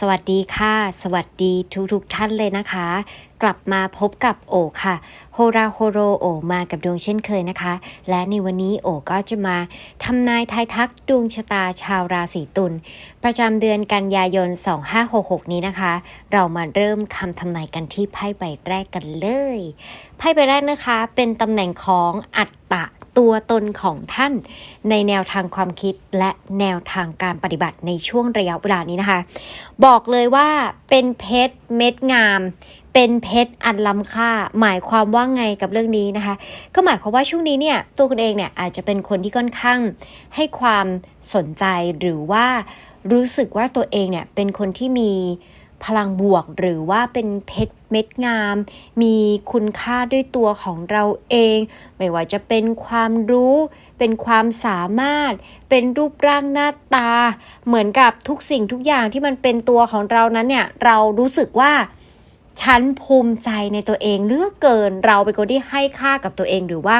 สวัสดีค่ะ สวัสดีทุกทุกท่านเลยนะคะ กลับมาพบกับโอค่ะโฮราโฮโรโอมากับดวงเช่นเคยนะคะ และในวันนี้โอก็จะมาทำนายทายทักดวงชะตาชาวราศีตุลประจำเดือนกันยายน 2566 นี้นะคะ เรามาเริ่มคำทำนายกันที่ไพ่ใบแรกกันเลย ไพ่ใบแรกนะคะ เป็นตำแหน่งของอัตตะ ตัวตนของท่านในแนวทางความคิดและแนวทางการปฏิบัติในช่วงระยะเวลานี้นะคะ บอกเลยว่าเป็นเพชรเม็ดงาม เป็นเพชรอันล้ำค่า หมายความว่าไงกับเรื่องนี้นะคะ ก็หมายความว่าช่วงนี้เนี่ยตัวคุณเองเนี่ยอาจจะเป็นคนที่ค่อนข้างให้ความสนใจหรือว่ารู้สึกว่าตัวเองเนี่ยเป็นคนที่มี พลังบวก หรือว่าเป็นเพชรเม็ดงาม มีคุณค่าด้วยตัวของเราเอง ไม่ว่าจะเป็นความรู้ เป็นความสามารถ เป็นรูปร่างหน้าตา เหมือนกับทุกสิ่งทุกอย่างที่มันเป็นตัวของเรานั้นเนี่ย เรารู้สึกว่าฉันภูมิใจในตัวเองเลือกเกินเราเป็นคนที่ให้ค่ากับตัวเองหรือว่า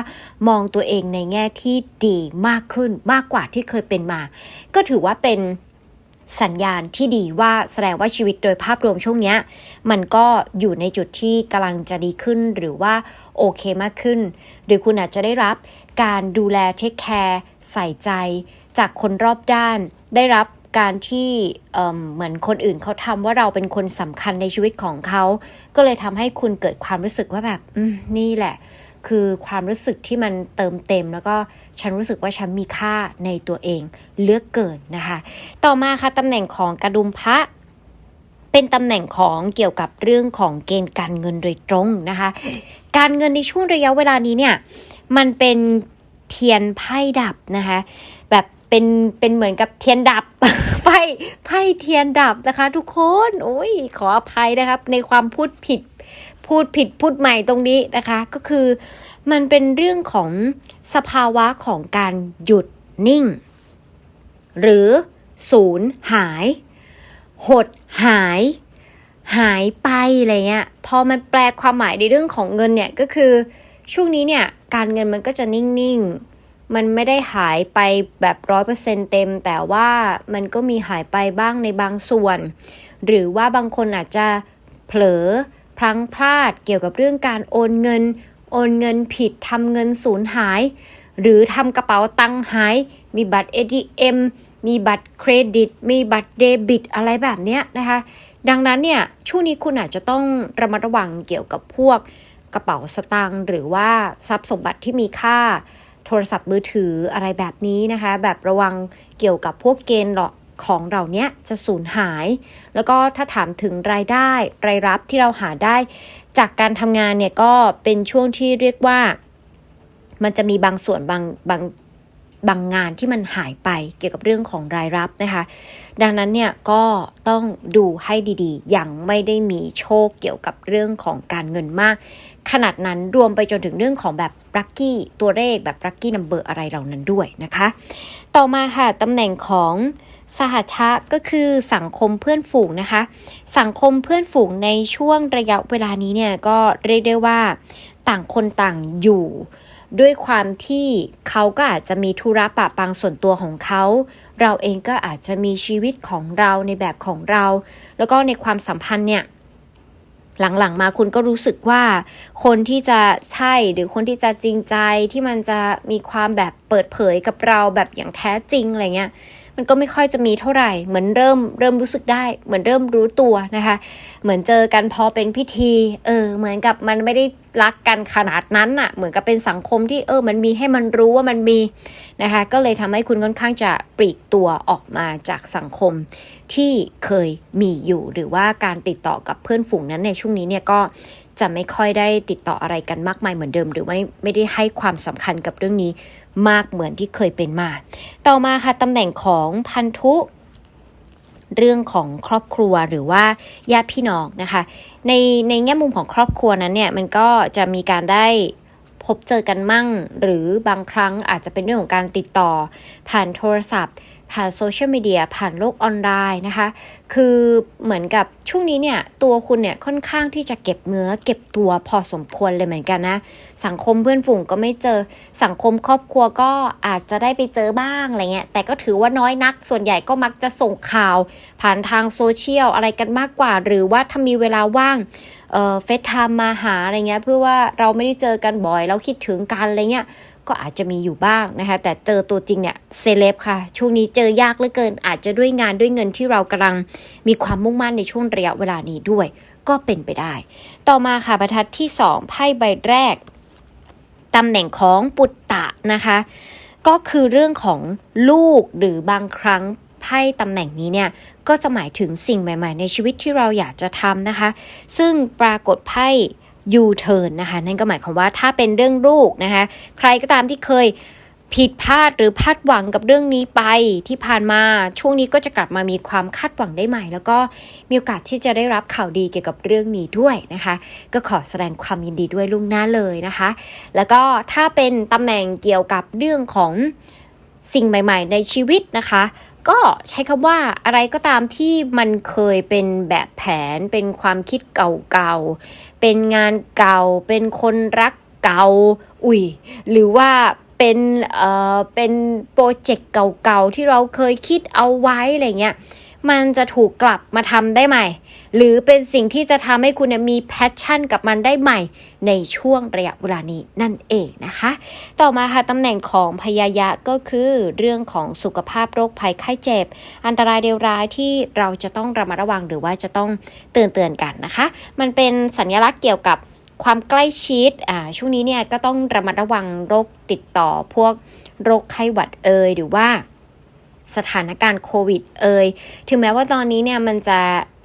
มองตัวเองในแง่ที่ดีมากขึ้นมากกว่าที่เคยเป็นมา ก็ถือว่าเป็น สัญญาณที่ดีว่าแสดงว่าชีวิตโดยภาพรวมช่วงนี้มันก็อยู่ในจุดที่กำลังจะดีขึ้นหรือว่าโอเคมากขึ้น หรือคุณอาจจะได้รับการดูแลเทคแคร์ใส่ใจ จากคนรอบด้าน ได้รับการที่เอิ่มเหมือนคนอื่นเขาทำว่าเราเป็นคนสำคัญในชีวิตของเขา ก็เลยทำให้คุณเกิดความรู้สึกว่าแบบนี่แหละ คือความรู้สึกที่มันเติมเต็ม แล้วก็ฉันรู้สึกว่าฉันมีค่าในตัวเองเลือกเกินนะคะ ต่อมาค่ะตำแหน่งของกระดุมพระเป็นตำแหน่งของเกี่ยวกับเรื่องของเกณฑ์การเงินโดยตรงนะคะ การเงินในช่วงระยะเวลานี้เนี่ยมันเป็นเทียนไพ่ดับนะคะแบบเป็นเป็นเหมือนกับเทียนดับไพ่ไพ่เทียนดับนะคะ ทุกคนโอ้ยขออภัยนะครับในความพูดผิด พูดผิดพูดใหม่ตรงนี้นะคะ ก็คือมันเป็นเรื่องของสภาวะของการหยุดนิ่ง หรือศูนย์หาย หดหาย หายไปอะไรเงี้ยพอมันแปลความหมายในเรื่องของเงินเนี่ยก็คือช่วงนี้เนี่ยการเงินมันก็จะนิ่งๆ มันไม่ได้หายไปแบบร้อยเปอร์เซ็นเต็ม แต่ว่ามันก็มีหายไปบ้างในบางส่วน หรือว่าบางคนอาจจะเผลอ พลั้งพลาดเกี่ยวกับเรื่องการโอนเงิน โอนเงินผิดทำเงินสูญหาย หรือทำกระเป๋าตังหาย มีบัตร ATM มีบัตรเครดิต มีบัตรเดบิต อะไรแบบนี้นะคะ ดังนั้นเนี่ยช่วงนี้คุณอาจจะต้องระมัดระวังเกี่ยวกับพวกกระเป๋าสตางค์หรือว่าทรัพย์สมบัติที่มีค่าโทรศัพท์มือถืออะไรแบบนี้นะคะ แบบระวังเกี่ยวกับพวกเกณฑ์หลอก ของเราเนี้ยจะสูญหาย แล้วก็ถ้าถามถึงรายได้ รายรับที่เราหาได้ จากการทำงานเนี่ยก็เป็นช่วงที่เรียกว่า มันจะมีบางส่วนบางบาง บางงานที่มันหายไปเกี่ยวกับเรื่องของรายรับนะคะ ดังนั้นเนี่ยก็ต้องดูให้ดีๆ ยังไม่ได้มีโชคเกี่ยวกับเรื่องของการเงินมาก ขนาดนั้นรวมไปจนถึงเรื่องของแบบลัคกี้ตัวเลขแบบลัคกี้นัมเบอร์อะไรเหล่านั้นด้วยนะคะ ต่อมาค่ะตำแหน่งของสหชะก็คือสังคมเพื่อนฝูงนะคะ สังคมเพื่อนฝูงในช่วงระยะเวลานี้เนี่ยก็เรียกได้ว่าต่างคนต่างอยู่ ด้วยความที่เขาก็อาจจะมีธุระปะปังส่วนตัวของเขา เราเองก็อาจจะมีชีวิตของเราในแบบของเรา แล้วก็ในความสัมพันธ์เนี่ยหลังๆมาคุณก็รู้สึกว่า คนที่จะใช่หรือคนที่จะจริงใจที่มันจะมีความแบบเปิดเผยกับเราแบบอย่างแท้จริงอะไรเงี้ย มันก็ไม่ค่อยจะมีเท่าไหร่ เหมือนเริ่มเริ่มรู้สึกได้ เหมือนเริ่มรู้ตัวนะคะ เหมือนเจอกันพอเป็นพิธี เออ เหมือนกับมันไม่ได้รักกันขนาดนั้นน่ะ เหมือนกับเป็นสังคมที่เออ มันมีให้มันรู้ว่ามันมีนะคะ ก็เลยทำให้คุณค่อนข้างจะปลีกตัวออกมาจากสังคมที่เคยมีอยู่ หรือว่าการติดต่อกับเพื่อนฝูงนั้นในช่วงนี้เนี่ยก็ จะไม่ค่อยได้ติดต่ออะไรกันมากมายเหมือนเดิม หรือไม่ไม่ได้ให้ความสำคัญกับเรื่องนี้มากเหมือนที่เคยเป็นมา ต่อมาค่ะตำแหน่งของพันธุ เรื่องของครอบครัวหรือว่าญาติพี่น้องนะคะ ในในแง่มุมของครอบครัวนั้นเนี่ยมันก็จะมีการได้พบเจอกันมั่ง หรือบางครั้งอาจจะเป็นเรื่องของการติดต่อผ่านโทรศัพท์ ผ่านโซเชียลมีเดียผ่านโลกออนไลน์นะคะ คือเหมือนกับช่วงนี้เนี่ย ตัวคุณเนี่ยค่อนข้างที่จะเก็บเนื้อ เก็บตัวพอสมควรเลยเหมือนกันนะ สังคมเพื่อนฝูงก็ไม่เจอสังคมครอบครัวก็อาจจะได้ไปเจอบ้างอะไรเงี้ยแต่ก็ถือว่าน้อยนัก ส่วนใหญ่ก็มักจะส่งข่าว ผ่านทางโซเชียลอะไรกันมากกว่า หรือว่าถ้ามีเวลาว่างเฟซไทม์มาหาอะไรเงี้ยเพื่อว่าเราไม่ได้เจอกันบ่อย เราคิดถึงกันอะไรเงี้ย ก็อาจจะมีอยู่บ้างนะคะ แต่เจอตัวจริงเนี่ยเซเลบค่ะ ช่วงนี้เจอยากเหลือเกิน อาจจะด้วยงานด้วยเงินที่เรากำลังมีความมุ่งมั่นในช่วงระยะเวลานี้ด้วย ก็เป็นไปได้ ต่อมาค่ะบรรทัดที่ 2 ไพ่ใบแรกตำแหน่งของปุตตะนะคะ ก็คือเรื่องของลูกหรือบางครั้งไพ่ตำแหน่งนี้เนี่ยก็จะหมายถึงสิ่งใหม่ ๆ ในชีวิตที่เราอยากจะทำนะคะ ซึ่งปรากฏไพ่ ยูเทิร์นนะคะนั่นก็หมายความว่าถ้าเป็นเรื่องลูกนะคะใครก็ตามที่เคยผิดพลาดหรือพลาดหวังกับเรื่องนี้ไปที่ผ่านมาช่วงนี้ก็จะกลับมามีความคาดหวังได้ใหม่ แล้วก็มีโอกาสที่จะได้รับข่าวดีเกี่ยวกับเรื่องนี้ด้วยนะคะ ก็ขอแสดงความยินดีด้วยล่วงหน้าเลยนะคะ แล้วก็ถ้าเป็นตำแหน่งเกี่ยวกับเรื่องของสิ่งใหม่ ๆ ในชีวิตนะคะ ก็ใช้คำว่าอะไรก็ตามที่มันเคยเป็นแบบแผน เป็นความคิดเก่าๆ เป็นงานเก่า เป็นคนรักเก่า อุ้ย หรือว่าเป็นเอ่อเป็นโปรเจกต์เก่าๆ ที่เราเคยคิดเอาไว้อะไรเงี้ย มันจะถูกกลับมาทำได้ใหม่ หรือเป็นสิ่งที่จะทำให้คุณมีแพชชั่นกับมันได้ใหม่ ในช่วงระยะเวลานี้นั่นเองนะคะ ต่อมาค่ะตำแหน่งของพยายะก็คือเรื่องของสุขภาพโรคภัยไข้เจ็บ อันตรายเดวร้ายที่เราจะต้องระมัดระวังหรือว่าจะต้องเตือนเตือนกันนะคะ มันเป็นสัญลักษณ์เกี่ยวกับความใกล้ชิดอ่าช่วงนี้เนี่ยก็ต้องระมัดระวังโรคติดต่อพวกโรคไข้หวัดเอยหรือว่าสถานการณ์โควิดเอย ถึงแม้ว่าตอนนี้เนี่ยมันจะ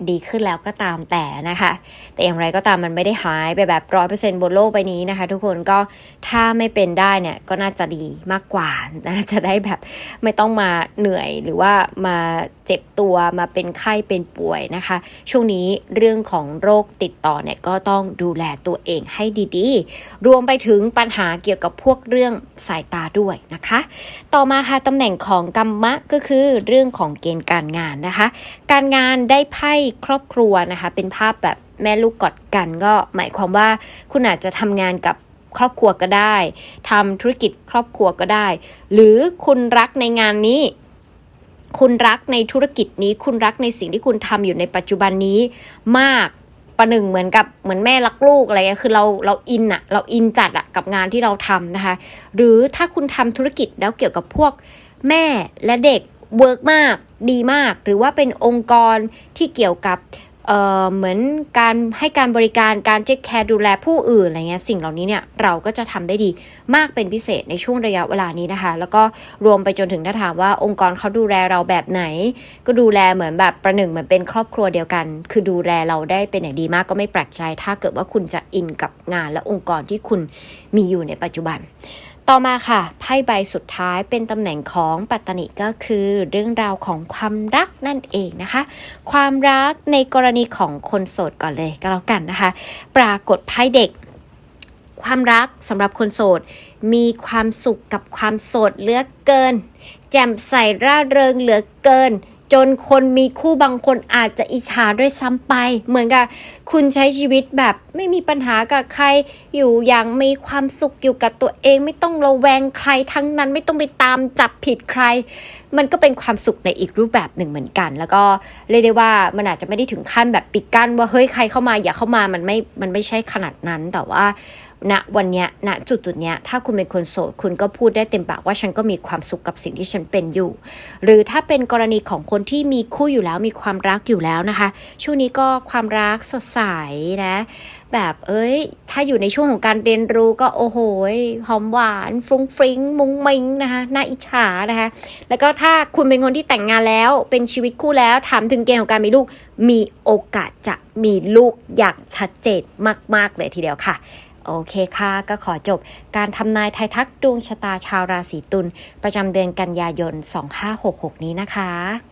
ดีขึ้นแล้วก็ตามแต่นะคะ แต่อย่างไรก็ตามมันไม่ได้หายไปแบบร้อยเปอร์เซ็นต์บนโลกใบนี้นะคะ ทุกคนก็ถ้าไม่เป็นได้เนี่ยก็น่าจะดีมากกว่าน่าจะได้แบบไม่ต้องมาเหนื่อยหรือว่ามาเจ็บตัวมาเป็นไข้เป็นป่วยนะคะ ช่วงนี้เรื่องของโรคติดต่อเนี่ยก็ต้องดูแลตัวเองให้ดีๆ รวมไปถึงปัญหาเกี่ยวกับพวกเรื่องสายตาด้วยนะคะ ต่อมาค่ะตำแหน่งของกรรมะก็คือเรื่องของเกณฑ์การงานนะคะ การงานได้ไพ่ครอบครัวนะคะ เป็นภาพแบบแม่ลูกกอดกัน ก็หมายความว่าคุณอาจจะทำงานกับครอบครัวก็ได้ทำธุรกิจครอบครัวก็ได้ หรือคุณรักในงานนี้ คุณรักในธุรกิจนี้ คุณรักในสิ่งที่คุณทำอยู่ในปัจจุบันนี้มากประหนึ่งเหมือนกับเหมือนแม่รักลูกอะไรเงี้ยคือเราเราอินอะเราอินจัดอะกับงานที่เราทำนะคะ หรือถ้าคุณทำธุรกิจแล้วเกี่ยวกับพวกแม่และเด็ก เวิร์กมากดีมาก หรือว่าเป็นองค์กรที่เกี่ยวกับเอ่อเหมือนการให้การบริการการเช็คแคร์ดูแลผู้อื่นอะไรเงี้ยสิ่งเหล่านี้เนี่ยเราก็จะทำได้ดีมากเป็นพิเศษในช่วงระยะเวลานี้นะคะ แล้วก็รวมไปจนถึงถ้าถามว่าองค์กรเขาดูแลเราแบบไหน ก็ดูแลเหมือนแบบประหนึ่งเหมือนเป็นครอบครัวเดียวกัน คือดูแลเราได้เป็นอย่างดีมากก็ไม่แปลกใจ ถ้าเกิดว่าคุณจะอินกับงานและองค์กรที่คุณมีอยู่ในปัจจุบัน ต่อมาค่ะไพ่ใบสุดท้ายเป็นตำแหน่งของปัตตนิก็คือเรื่องราวของความรักนั่นเองนะคะ ความรักในกรณีของคนโสดก่อนเลยก็แล้วกันนะคะ ปรากฏไพ่เด็ก ความรักสำหรับคนโสด มีความสุขกับความโสดเหลือเกิน แจ่มใสร่าเริงเหลือเกิน จนคนมีคู่บางคนอาจจะอิจฉาด้วยซ้ำไป เหมือนกับคุณใช้ชีวิตแบบไม่มีปัญหากับใครอยู่อย่างมีความสุขอยู่กับตัวเอง ไม่ต้องระแวงใครทั้งนั้นไม่ต้องไปตามจับผิดใคร มันก็เป็นความสุขในอีกรูปแบบหนึ่งเหมือนกัน แล้วก็เรียกได้ว่ามันอาจจะไม่ได้ถึงขั้นแบบปิดกั้นว่าเฮ้ยใครเข้ามาอย่าเข้ามามันไม่มันไม่ใช่ขนาดนั้นแต่ว่าณวันเนี้ยณจุดจุดเนี้ยถ้าคุณเป็นคนโสดคุณก็พูดได้เต็มปากว่าฉันก็มีความสุขกับสิ่งที่ฉันเป็นอยู่ หรือถ้าเป็นกรณีของคนที่มีคู่อยู่แล้วมีความรักอยู่แล้วนะคะ ช่วงนี้ก็ความรักสดใสนะ แบบเอ้ย ถ้าอยู่ในช่วงของการเรียนรู้ก็โอ้โหหอมหวาน ฟรุ้งฟริ้ง มุ้งมิ้งนะคะน่าอิจฉานะคะ แล้วก็ถ้าคุณเป็นคนที่แต่งงานแล้วเป็นชีวิตคู่แล้วถามถึงเกณฑ์ของการมีลูก มีโอกาสจะมีลูกอย่างชัดเจนมาก ๆ เลยทีเดียวค่ะโอเคค่ะ ก็ขอจบการทำนายไทยทักดวงชะตาชาวราศีตุลประจำเดือนกันยายน 2566 นี้นะคะ